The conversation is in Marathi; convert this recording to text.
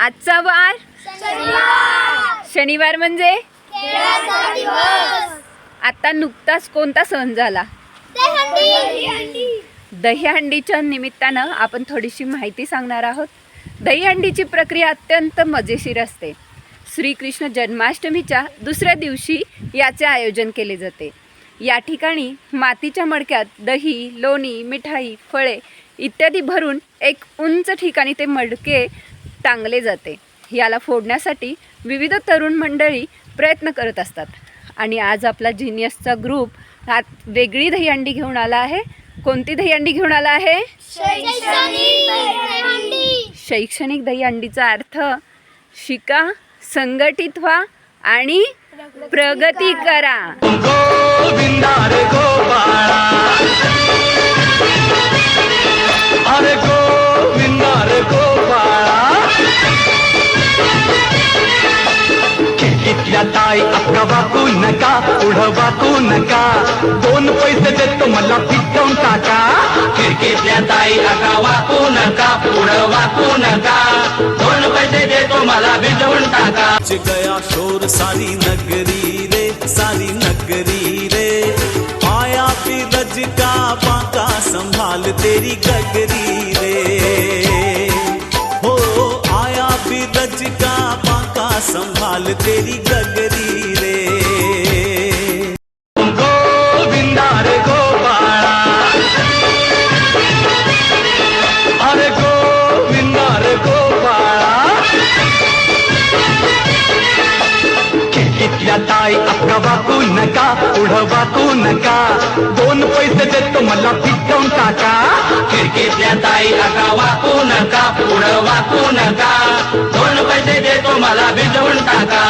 आजचा वार? शनिवार म्हणजे? आता नुकताच कोणता सण झाला? दहीहंडीच्या निमित्तानं आपण थोडीशी माहिती सांगणार आहोत. दहीहंडीची प्रक्रिया अत्यंत मजेशीर असते. श्रीकृष्ण जन्माष्टमीच्या दुसऱ्या दिवशी याचे आयोजन केले जाते. या ठिकाणी मातीच्या मडक्यात दही लोणी मिठाई फळे इत्यादी भरून एक उंच ठिकाणी ते मडके टांगले जाते. याला फोडण्यासाठी विविध तरुण मंडळी प्रयत्न करत असतात. आणि आज आपला जिनियसचा ग्रुप हा वेगळी दहीहंडी घेऊन आला आहे. कोणती दहीहंडी घेऊन आला आहे? शैक्षणिक दहीहंडीचा अर्थ शिका संघटित व्हा आणि प्रगती करा. ताई अक्का वाकू नका पुढं वाकू नका। दोन पैसे देतो मला पिटवून टाका। खिडकीतल्या ताई अका वाकू नका पुढं वाकू नका। दोन पैसे देतो मला भिजवून टाका। गया शोर, सारी नगरी रे, सारी नगरी रे। आया फिरज का बाका संभाल तेरी गगरी रे। हो, आया का बाका संभाल तेरी गगरी रे। गोविंदा रे अरे ताई नका पुढं वाकू नका। दोन पैसे देतो मला पिटवून Tata.